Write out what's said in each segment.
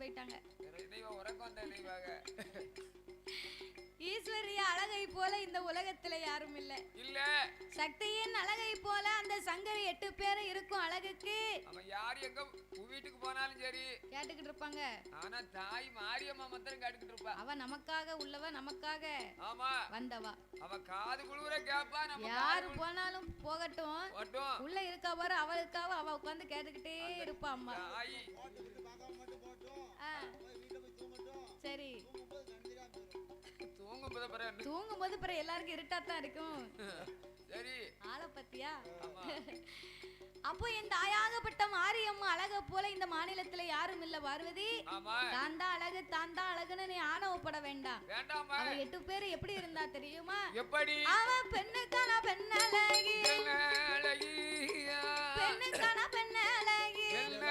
போயிட்டாங்க. ஈஸ்வரிய அழகை போல இந்த உலகத்துல யாரும் இல்ல. இல்ல. சக்தியின் அழகை போல சங்கரி எட்டு பேரும் இருக்கும் அழகுக்கு. அவன் யார் எங்க வீட்டுக்கு போனாலும் சரி. கேட்டுக்கிட்டு இருப்பாங்க. ஆனா தாய் மாரியம்மா மந்திரம் கேட்டுக்கிட்டு இருப்பா. அவ நமக்காக உள்ளவ நமக்காக ஆமா. வந்தவா. அவ காது குழுவுற கேப்பா நம்ம யாரு போனாலும் போகட்டும். உள்ள இருக்கா பாரு அவளுக்காக அவ உட்காந்து கேட்டுக்கிட்டே இருப்பா அம்மா. சரி. தூங்கும் போது பிறகு? தூங்கும் போது பிறகு எல்லாருக்கும் இருட்டா தான் இருக்கும். சரி. ஆளை பத்தியா? அப்போ என் தாயாகப்பட்ட மாரியம்மா அழக போல இந்த மாநிலத்துல யாரும் இல்ல பார்வதி. தான் அழகு தான் அழகுன்னு நீ ஆணவப்பட வேண்டாம். அவ எட்டு பேரு எப்படி இருந்தா தெரியுமா? எப்படி? அவ பெண்ணுக்கான என்ன அழகியா பெண்ணுக்கான பெண்ணழகி. என்ன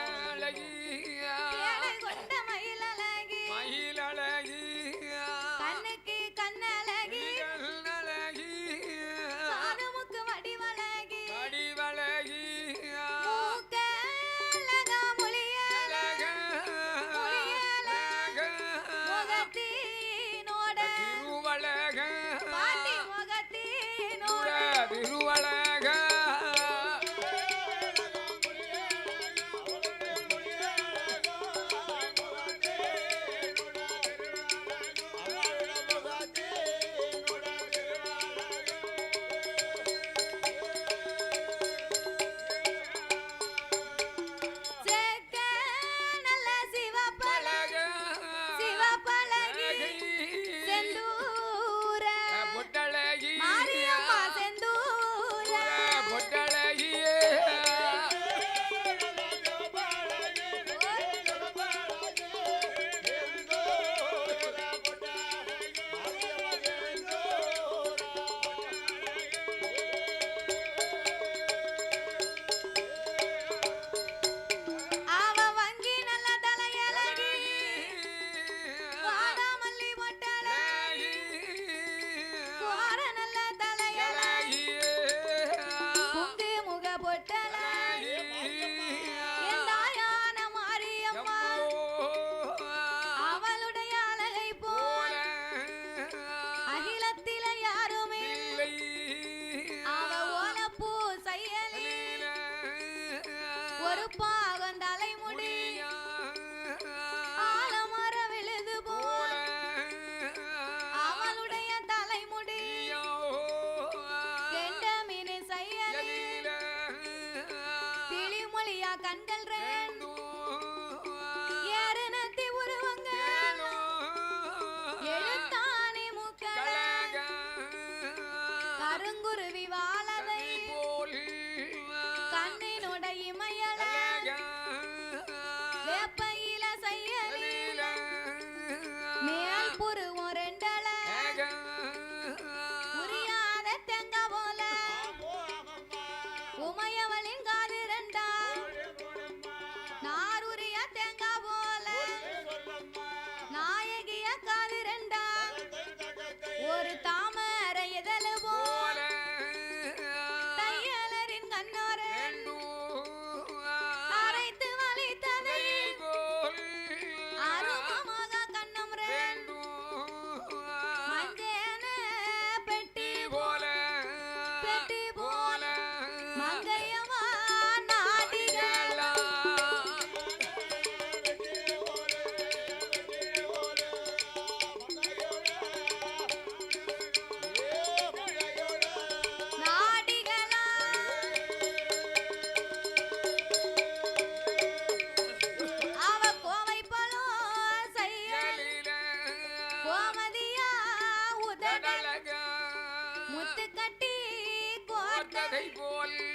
கோர்த்ததை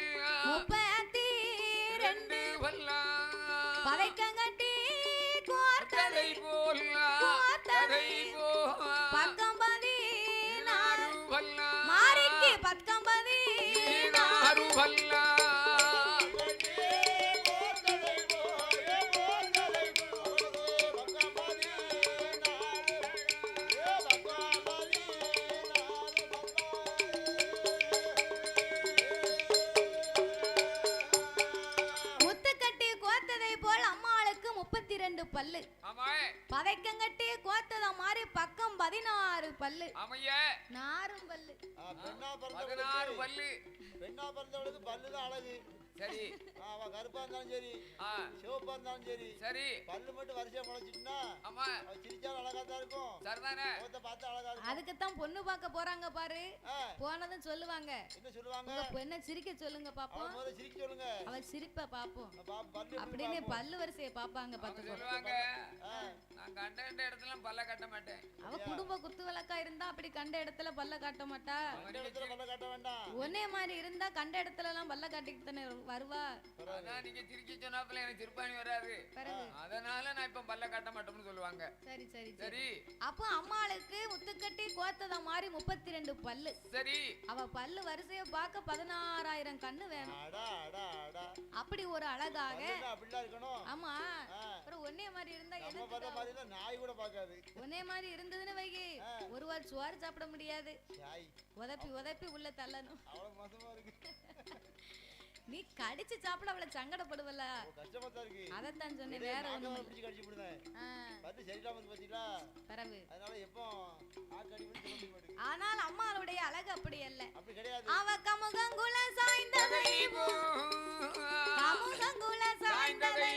முப்பத்தி ரெண்டு பதைக்கங்கட்டி பல்லு. ஆமையா நாரும் பல்லு. பெண்ணா பிறந்தவளுக்கு பல்லு. பெண்ணா பிறந்தவளுக்கு பல்லு தான் அழகு. சரி. அவ கருப்பா இருந்தாலும் சரி ஆ. சிவப்பா இருந்தாலும் சரி சரி. பல்லு மட்டும் வரிசையா முளைச்சிட்டுனா ஆமா. அவ சிரிச்சாலும் அழகா தான் இருக்கும். சரிதானே? முகத்தை பார்த்தா அழகா இருக்கும். அதுக்குத்தான் பொண்ணு பார்க்க போறாங்க பாரு. போனதும் சொல்லுவாங்க. என்ன சொல்லுவாங்க? பொண்ணை சிரிக்க சொல்லுங்க பாப்போம். சிரிக்க சொல்லுங்க. அவ சிரிப்ப பாப்போம். அப்படின்னு. பல்லு வரிசையை பாப்பாங்க பாத்துக்கோ. சொல்லுவாங்க. நான் கண்ட கண்ட இடத்துல பல்ல கட்ட மாட்டேன். அவ குடும்ப குத்து விளக்கா இருந்தா அப்படி கண்ட இடத்துல பல்ல காட்ட மாட்டா? ஒன்னே மாதிரி இருந்தா கண்ட இடத்துல எல்லாம் பல்ல காட்டிட்டு தானே வருவா? நீங்க சிரிக்க சொன்னாப்புல எனக்கு சிரிப்பாணி வராது. அதனால நான் இப்ப பல்ல கட்ட மாட்டோம்னு சொல்லுவாங்க. சரி சரி சரி. அப்போ அம்மாளுக்கு முத்துக்கட்டி கோத்தத மாதிரி முப்பத்தி ரெண்டு பல்லு. சரி. அவ பல்லு வரிசைய பார்க்க பதினாறாயிரம் கண்ணு வேணும். அப்படி ஒரு அழகாக ஆமா. அப்புறம் ஒன்னே மாதிரி இருந்தா நாய் கூட பார்க்காது. ஒன்னே மாதிரி இருந்ததுன்னு வைகி ஒரு வாரம் சோறு சாப்பிட முடியாது. உதப்பி உதப்பி உள்ள தள்ளணும். அவ்வளவு மோசமா இருக்கு. நீ கடிச்சு சாப்பிட அவளை சங்கடப்படுவல. கஷ்டமா தான் சொன்னேன் வேற ஒண்ணும் பிடிச்சு கடிச்சு விடுதேன் ஆ, பல்லு சரியில்லாம பாத்தீங்களா பிறகு அதனால எப்போ ஆனால் அம்மாளுடைய அழகு அப்படி அல்ல. அப்படி கிடையாது. அவ கமுகங்குல சாய்ந்ததை கமுகங்குல சாய்ந்ததை சாய்ந்ததை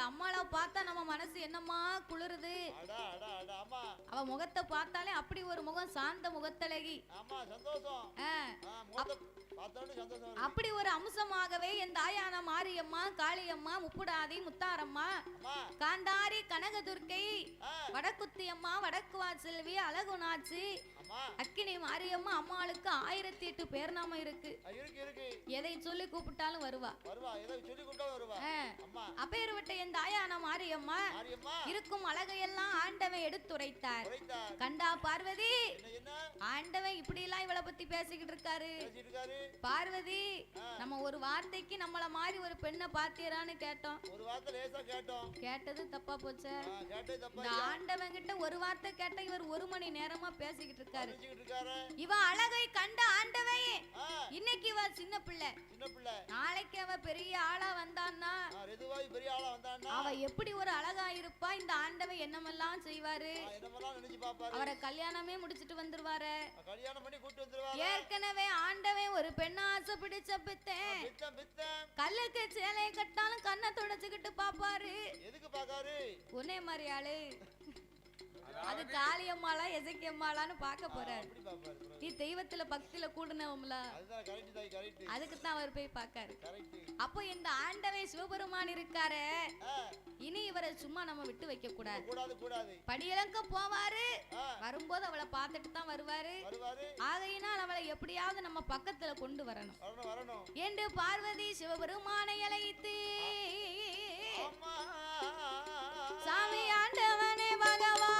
இந்த அம்மாளை பார்த்தா நம்ம மனசு என்னமா குளிருது? அவ முகத்தை பார்த்தாலே அப்படி ஒரு முகம் சாந்த முகத்தழகி. அப்படி ஒரு அம்சமாகவே என் தாயான மாரியம்மா காளியம்மா முப்புடாதி முத்தாரம்மா காந்தாரி கனகதுர்க்கை வடக்குத்தி அம்மா வடக்குவா செல்வி அழகுநாச்சி அக்கினி மாரியம்மா அம்மாளுக்கு ஆயிரத்தி எட்டு பேர் நாம இருக்கு. எதை சொல்லி கூப்பிட்டாலும் வருவா. அப்பேர்விட்ட என் தாயான மாரியம்மா இருக்கும் அழகையெல்லாம் ஆண்டவன் எடுத்துரைத்தார். கண்டா பார்வதி ஆண்டவன் இப்படி எல்லாம் இவளை பத்தி பேசிக்கிட்டு இருக்காரு. பார்வதி. நம்ம வார்த்தைக்கு நம்மள மாதிரி ஒரு பெண்ணை பாத்தீரான்னு கேட்டோம். ஒரு வார்த்தை லேசா கேட்டோம். கேட்டது தப்பா போச்சே. இந்த ஆண்டவன் கிட்ட ஒரு வார்த்தை கேட்ட இவர் ஒரு மணி நேரமா பேசிக்கிட்டு இருக்காரு. இவ அழகை கண்ட ஆண்டவன் ஆ, இன்னைக்கு இவ சின்ன பிள்ளை. சின்ன பிள்ளை. நாளைக்கு அவ பெரிய ஆளா வந்தான்னா அவ எப்படி ஒரு அழகா இருப்பா? இந்த ஆண்டவன் என்னமெல்லாம் செய்வாரு? அவரை கல்யாணமே முடிச்சிட்டு வந்துருவாரு. ஏற்கனவே ஆண்டவன் ஒரு பெண்ண ஆசை பிடிச்ச பித்தேன் கல்லுக்கு சேலையை கட்டாலும் கண்ணை தொடச்சுக்கிட்டு பாப்பாரு. எதுக்கு பாக்காரு? உன்னே மாதிரி ஆளு. அது காளியம்மாளா எசக்கியம்மாளான்னு பார்க்க போறாரு. அப்படி பாப்பாரு bro. நீ தெய்வத்துல பக்தியில கரெக்ட் அதுக்கு தான் அவர் போய் பார்க்காரு. அப்போ இந்த ஆண்டவன் சிவபெருமான் இருக்காரே இனி இவரை சும்மா நம்ம விட்டு வைக்க கூடாது. படியிலங்க போவாரு வரும்போது அவளை பார்த்துட்டு தான் வருவாரு. ஆகையினால் அவளை எப்படியாவது நம்ம பக்கத்துல கொண்டு வரணும். என்று பார்வதி சிவபெருமானை அழைத்து சாமி ஆண்டவனே பகவான்.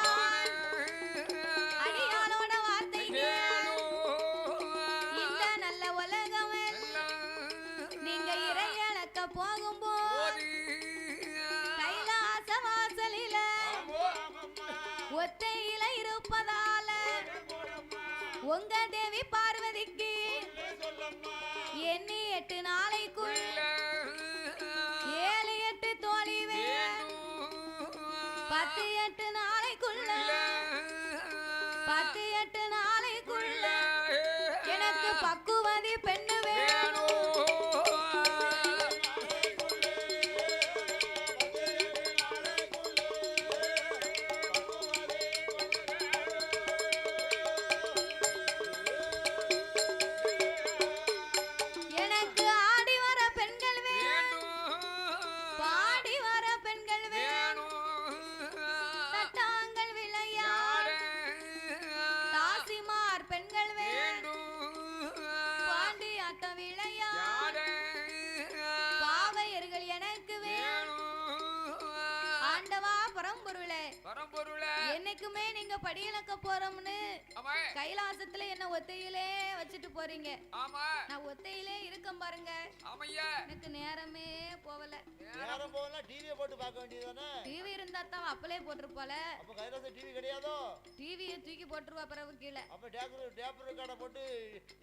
இருப்பதால. உங்க தேவி பார்வதிக்கு படியிலக்க போறோம்னு? கைலாசத்துல என்ன ஒத்தையிலே வச்சுட்டு போறீங்க. ஆமா. நான் ஒத்தையிலே இருக்கேன் பாருங்க. எனக்கு நேரமே நேரம் போகலாம் டிவியை போட்டு பார்க்க வேண்டியதுதானே? டிவி இருந்தா தான் அப்பலே போட்டிருப்பால அப்ப கைலாச டிவி கிடையாதோ? டிவியை தூக்கி போட்டுருவா பிறகு கீழே. அப்ப டேப்பர் டேப்பர் கடை போட்டு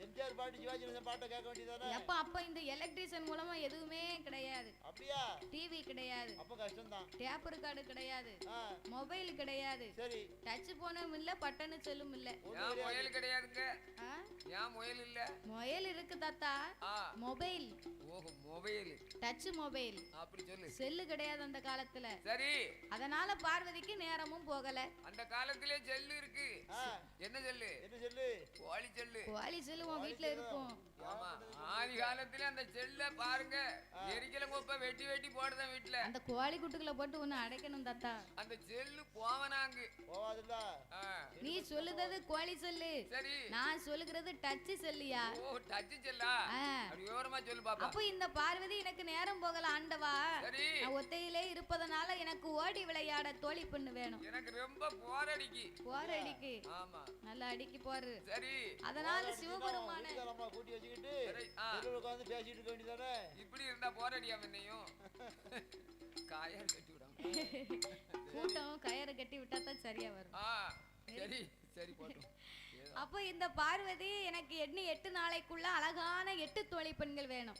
எம்ஜிஆர் பாட்டு சிவாஜி கணேசன் பாட்டை கேட்க வேண்டியதுதானே? எப்ப அப்ப இந்த எலக்ட்ரிஷியன் மூலமா எதுவுமே கிடையாது. அப்படியா? டிவி கிடையாது. அப்ப கஷ்டம்தான். டேப் ரெக்கார்டு கிடையாது. மொபைல் கிடையாது. சரி. டச் போனும் இல்ல பட்டனு செல்லும் இல்ல. முயல் கிடையாதுங்க? ஏன் முயல் இல்ல? மொபைல் இருக்கு தாத்தா. மொபைல் ஓஹோ மொபைல் டச் மொபைல் அப்படி சொல்லு. செல்லு கிடையாது அந்த காலத்துல. சரி. அதனால பார்வதிக்கு நேரமும் போகல. அந்த காலத்திலே செல்லு இருக்கு. என்ன செல்லு என்ன சொல்லு கோழி செல்லு கோழி செல்லு உன் வீட்டுல இருக்கும். ஆமா. ஆதி காலத்துல அந்த செல்ல பாருங்க. எரிக்கல கொப்ப வெட்டி வெட்டி போடுதான் வீட்டுல அந்த கோழி குட்டுக்குள்ள போட்டு ஒண்ணு அடைக்கணும் தாத்தா. அந்த செல்லு போவனாங்கு. போவாதுல்ல. நீ சொல்லுறது கோழி செல்லு. சரி. நான் சொல்லுகிறது டச் செல்லியா? ஓ டச்சு செல்லா? ஆ. அப்படி விவரமா சொல்லு பாப்பா. அப்போ இந்த பார்வதி எனக்கு நேரம் போகல ஆண்டவா. நான் ஒத்தையிலே இருப்பதனால எனக்கு ஓடி விளையாட தோழி பெண்ணு வேணும். எனக்கு ரொம்ப போரடிக்கு போற அடிக்கு. ஆமா. நல்லா அடிக்கு போரு. சரி. அதனால சிவபெருமான கூட்டி வச்சுக்கிட்டு உட்காந்து பேசிட்டு இருக்க வேண்டியதானே இப்படி இருந்தா போரடியா என்னையும்? காயம் கட்டி விடாம. கூட்டம் கயிறு கட்டி விட்டா தான் சரியா வரும். ஆ. சரி சரி போட்டும். அப்போ இந்த பார்வதி எனக்கு எண்ணி எட்டு நாளைக்குள்ள அழகான எட்டு தோழி பெண்கள் வேணும்.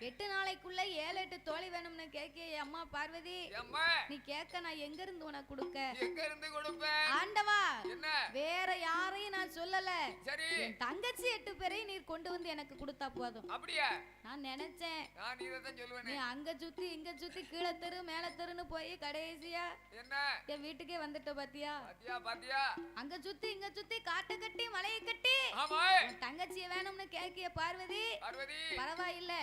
எட்டு நாளைக்குள்ள ஏழு எட்டு தோழி வேணும்னு கேட்க அம்மா பார்வதி நீ கேட்க நான் எங்க இருந்து உனக்கு கொடுக்க? எங்க இருந்து கொடுப்பேன்? ஆண்டவா வேற யாரையும் நான் சொல்லல. சரி. என் தங்கச்சி எட்டு பேரையும் நீர் கொண்டு வந்து எனக்கு கொடுத்தா போதும். அப்படியா? நான் நினைச்சேன். நான் இதைத்தான் நீ சொல்லுவேனே அங்க சுத்தி இங்க சுத்தி கீழே தெரு மேல தெருன்னு போய் கடைசியா என்ன? என் வீட்டுக்கே வந்துட்ட பாத்தியா? பாத்தியா பாத்தியா? அங்க சுத்தி இங்க சுத்தி காட்டை கட்டி மலையை கட்டி. ஆமா தங்கச்சிய வேணும்னு கேக்கிய பார்வதி பார்வதி. பரவாயில்ல.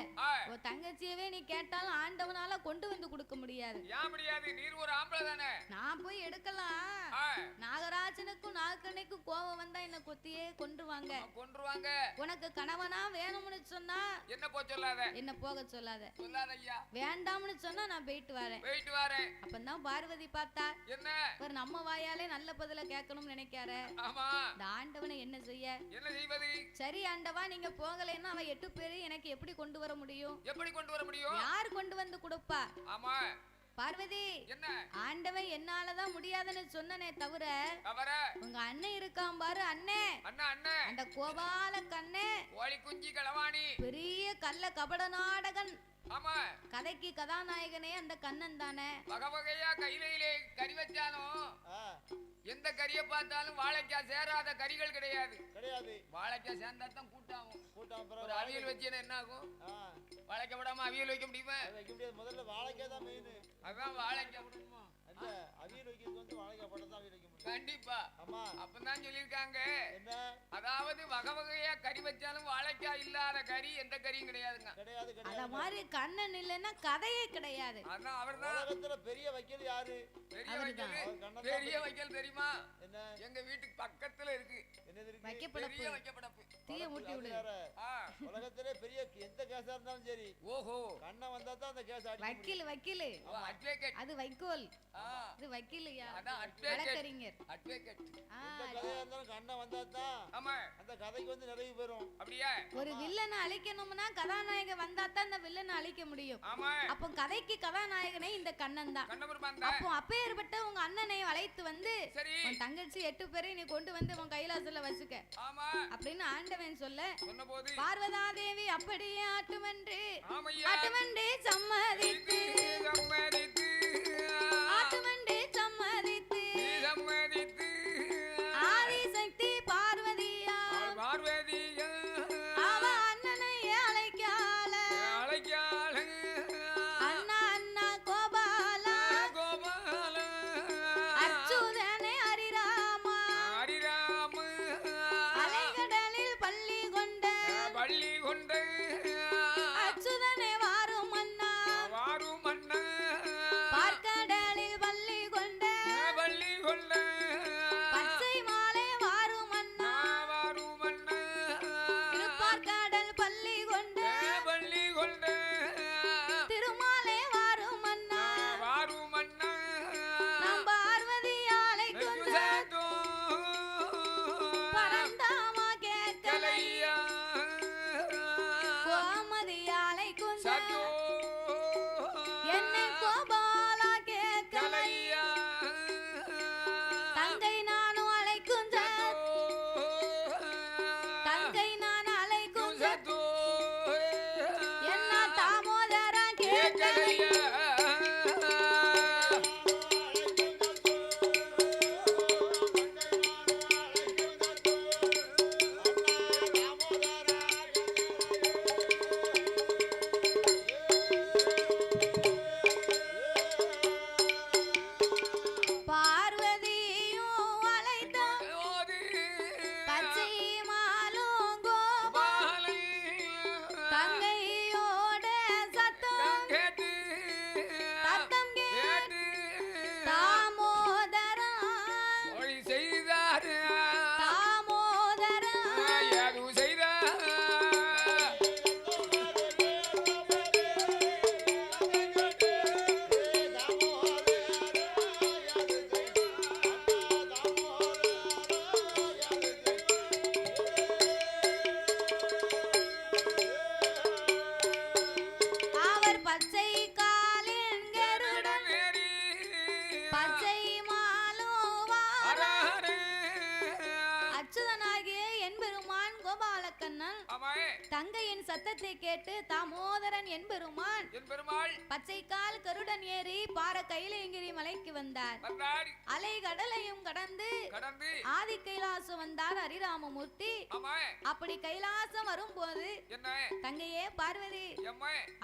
உன் தங்கச்சியவே நீ கேட்டாலும் ஆண்டவனால கொண்டு வந்து கொடுக்க முடியாது. ஏன் முடியாது? நீர் ஒரு ஆம்பளை தானே? நான் போய் எடுக்கலாம். நாகராஜனுக்கும் நாகக்கண்ணைக்கும் கோபம் வந்தா என்ன கொத்தியே. கொன்றுவாங்க. கொன்றுவாங்க. உனக்கு கணவனா வேணும்னு சொன்னா என்ன போ சொல்லாத? என்ன போக சொல்லாத? சொல்லாத ஐயா. வேண்டாம்னு சொன்னா நான் போயிட்டு வரேன். போயிட்டு வரேன். அப்பந்தான் பார்வதி பார்த்தா என்ன? ஒரு நம்ம வாயாலே நல்ல பதில கேட்கணும்னு நினைக்காரு ஆமா. இந்த ஆண்டவனை என்ன செய்ய? என்ன செய்வது? சரி ஆண்டவா நீங்க போகலைன்னா அவ எட்டு பேரு எனக்கு எப்படி கொண்டு வர முடியும்? எப்படி கொண்டு வர முடியும்? யார் கொண்டு வந்து கொடுப்பா? ஆமா. பார்வதி என்ன? ஆண்டவன் என்னாலதான் முடியாதுன்னு சொன்னனே தவிர அவர உங்க அண்ணன் இருக்கான் பாரு அண்ணே. அண்ணா அண்ணன் அந்த கோபால கண்ணே. குஞ்சு களவாணி. பெரிய கள்ள கபட நாடகன். ஆமா. கதைக்கு கதாநாயகனே அந்த கண்ணன் தானே. வகை வகையா கையிலே கறி வச்சாலும் எந்த கறியை பார்த்தாலும் வாழைக்காய் சேராத கறிகள் கிடையாது. கிடையாது. வாழைக்காய் சேர்ந்தா தான் கூட்டாகும் கூட்டம் ஒரு அவியல் வச்சேன்னா என்ன ஆகும் வாழைக்காய் விடாம அவியல் வைக்க முடியுமா? வைக்க முடியாது. முதல்ல வாழைக்காய் தான் மெயின் அதான் வாழைக்காய் விடணுமா அந்த அவியல் வைக்கிறது வந்து வாழைக்காய் போட்டு தான் அவியல் வைக்க முடியும். கண்டிப்பா. ஆமா. அப்பதான் சொல்லியிருக்காங்க. என்ன? அதாவது வகை வகையா கறி வச்சாலும் வாழைக்காய் இல்லாத கறி எந்த கறியும் கிடையாதுங்க. கிடையாது அத கிடையாது மாதிரி கண்ணன் இல்லைன்னா கதையே கிடையாது. அதான் அவர்தான். உலகத்துல பெரிய வக்கீல் யாரு? பெரிய. வைக்கல். அவர் பெரிய வைக்கல் தெரியுமா? என்ன? எங்க வீட்டுக்கு பக்கத்துல இருக்கு. வைக்கப்படப்பு. பெரிய வைக்கப்படப்பு. தீய மூட்டி அது விடு. வேற. ஆ, உலகத்திலே பெரிய எந்த கேஸா இருந்தாலும் சரி. ஓஹோ. கண்ணன் வந்தா தான் அந்த கேஸ் அடிக்க முடியும். வக்கீல் வக்கீல். ஓ, advocate. அது வைக்கோல். ஆ, இது வக்கீலையா? அதான் advocate. வழக்கறிஞர். advocate. ஆ, எந்த கதையா இருந்தாலும் கண்ணன் வந்தா தான் ஆமா. அந்த கதைக்கு வந்து நிறைவு பெறும். அப்படியா? ஒரு வில்லனை அழிக்கணும்னா கதாநாயகன் வந்தா தான் அந்த வில்லனை அழிக்க முடியும். ஆமா. அப்போ கதைக்கு கதாநாயகனே இந்த கண்ணன் தான். அப்போ அப்பேற்பட்ட உங்க அண்ணனை அழைத்து வந்து சரி. உன் தங்கச்சி எட்டு பேரையும் நீ கொண்டு வந்து உன் கைலாசத்துல வச்சுக்க ஆமா. அப்படின்னு ஆண்டவன் சொல்ல பார்வதா தேவி அப்படியே ஆட்டுமென்று ஆட்டுமென்று சம்மதித்து சம்மதித்து ஆட்டுமென்று சம்மதித்து சம்மதித்து பள்ளி கொண்ட தங்கை நானும் கேட்டு தாமோதரன் என்பெருமான் பெருமாள். பச்சை கால் கருடன் ஏறி பார கைலேங்கிரி மலைக்கு வந்தார். வந்தார். அலை கடலையும் கடந்து கடந்து ஆதி கைலாசம் வந்தார் ஹரிராமமூர்த்தி ஆமா. அப்படி கைலாசம் வரும்போது என்ன? தங்கையே பார்வதி.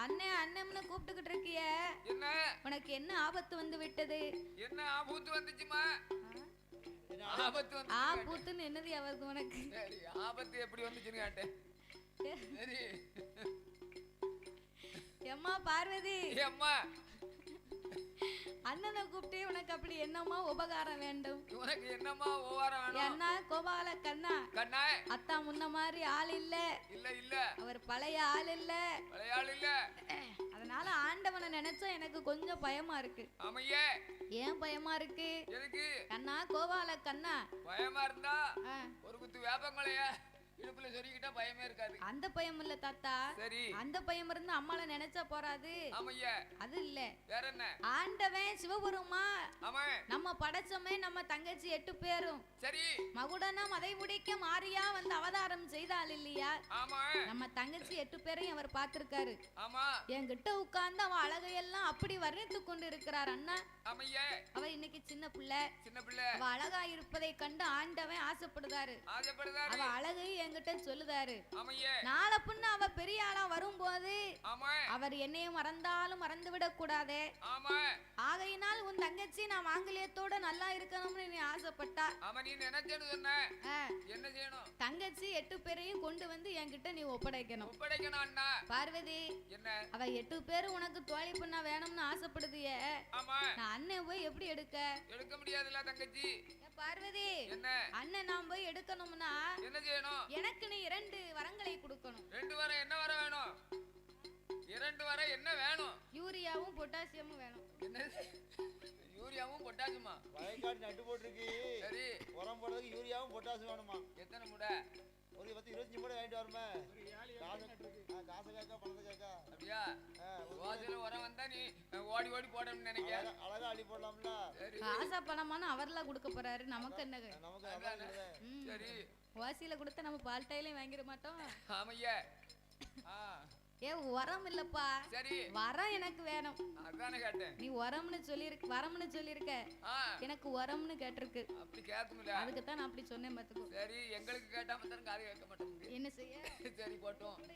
அண்ணன் அண்ணம்னு கூப்பிட்டுக்கிட்டு இருக்கிய. என்ன? உனக்கு என்ன ஆபத்து வந்து விட்டது? என்ன ஆபத்து வந்துச்சுமா ஆபத்து வந்து ஆபத்துன்னு என்னது அவருக்கு உனக்கு? ஆபத்து எப்படி வந்துச்சுன்னு கேட்டேன். சரி. எம்மா பார்வதி. அம்மா அண்ணனை கூப்பிட்டு உனக்கு அப்படி என்னம்மா உபகாரம் வேண்டும்? உனக்கு என்னம்மா ஓவாரம் வேணும்? என்ன கோபால கண்ணா. கண்ணா. அத்தா முன்ன மாதிரி ஆள் இல்ல. இல்ல இல்ல. அவர் பழைய ஆள் இல்ல. விளையாள் இல்ல. அதனால ஆண்டவனை நினைச்சா எனக்கு கொஞ்சம் பயமா இருக்கு. ஆமையே. ஏன் பயமா இருக்கு? எதுக்கு? கண்ணா கோபால கண்ணா. பயமா இருந்தா ஒரு குத்து வேப்பங்களைய இடுப்புல சொருகிட்டா பயமே இருக்காது. அந்த பயம் இல்ல தாத்தா. சரி. அந்த பயம் இருந்து அம்மால நினைச்சா போறாது. ஆமையா. அது இல்ல. வேற என்ன? ஆண்டவன் சிவபெருமா. ஆமா. நம்ம படைச்சோமே நம்ம தங்கச்சி எட்டு பேரும். சரி. மகுடனம் அதை முடிக்க மாறியா வந்து அவதாரம் செய்தாள் இல்லையா? ஆமா. நம்ம தங்கச்சி எட்டு பேரையும் அவர் பார்த்திருக்காரு. ஆமா. என்கிட்ட உட்கார்ந்து அவ அழகையெல்லாம் அப்படி வர்ணித்து கொண்டு இருக்கிறார் அண்ணா. ஆமையா. அவ இன்னைக்கு சின்ன பிள்ளை. சின்ன பிள்ளை. அவ அழகா இருப்பதை கண்டு ஆண்டவன் ஆசைப்படுதாரு. அவ ஆசைப்படுதாரு அழகு என்கிட்ட சொல்லுதாரு. நாளை பின்ன அவ பெரிய ஆளா வரும்போது அவர் என்னையும் மறந்தாலும் மறந்து விடக் கூடாதே ஆகையினால் உன் தங்கச்சி நான் மாங்கல்யத்தோட நல்லா இருக்கணும்னு நீ ஆசைப்பட்டா. என்ன? செய்யணும்? தங்கச்சி எட்டு பேரையும் கொண்டு வந்து என்கிட்ட நீ ஒப்படைக்கணும். பார்வதி என்ன? அவ எட்டு பேரும் உனக்கு தோழி பண்ணா வேணும்னு ஆசைப்படுதியே. நான் அண்ணன் போய் எப்படி எடுக்க? எடுக்க முடியாதுல்ல தங்கச்சி. பார்வதி என்ன? அண்ணன் நான் போய் எடுக்கணும்னா என்ன செய்யணும்? எனக்கு நீ இரண்டு வரங்களை கொடுக்கணும். ரெண்டு வர என்ன வர வேணும்? இரண்டு வர என்ன வேணும்? யூரியாவும் பொட்டாசியமும் வேணும். என்ன யூரியாவும் பொட்டாசுமா வயக்காடு நட்டு போட்டிருக்கு. சரி. உரம் போடுறதுக்கு யூரியாவும் பொட்டாசு வேணுமா? எத்தனை முடை? ஒரு பத்து இருபத்தஞ்சு மூட வாங்கிட்டு வரமே. காசு காசு கேட்கா பணத்தை கேட்கா. அப்படியா? வாசல உரம் வந்தா நீ ஓடி ஓடி போடணும்னு நினைக்க அழகா அள்ளி போடலாம்ல. காசா பணமான அவர்லாம் கொடுக்க போறாரு. நமக்கு என்ன நமக்கு. சரி. ஓசியில கொடுத்தா நம்ம பால்டையிலையும் வாங்கிட மாட்டோம். ஆமையா. ஏ உரம் இல்லப்பா. சரி. வரம் எனக்கு வேணும். அதானே கேட்டேன். நீ உரம்னு சொல்லிருக்க வரம்னு சொல்லிருக்க. எனக்கு உரம்னு கேட்டிருக்கு. அப்படி கேட்குமில்ல அதுக்கு தான் நான் அப்படி சொன்னேன் பாத்துக்கோ சரி எங்களுக்கு கேட்டா மாத்திரம் காது கேட்க மாட்டேங்குது. என்ன செய்ய? சரி போட்டோம். கூட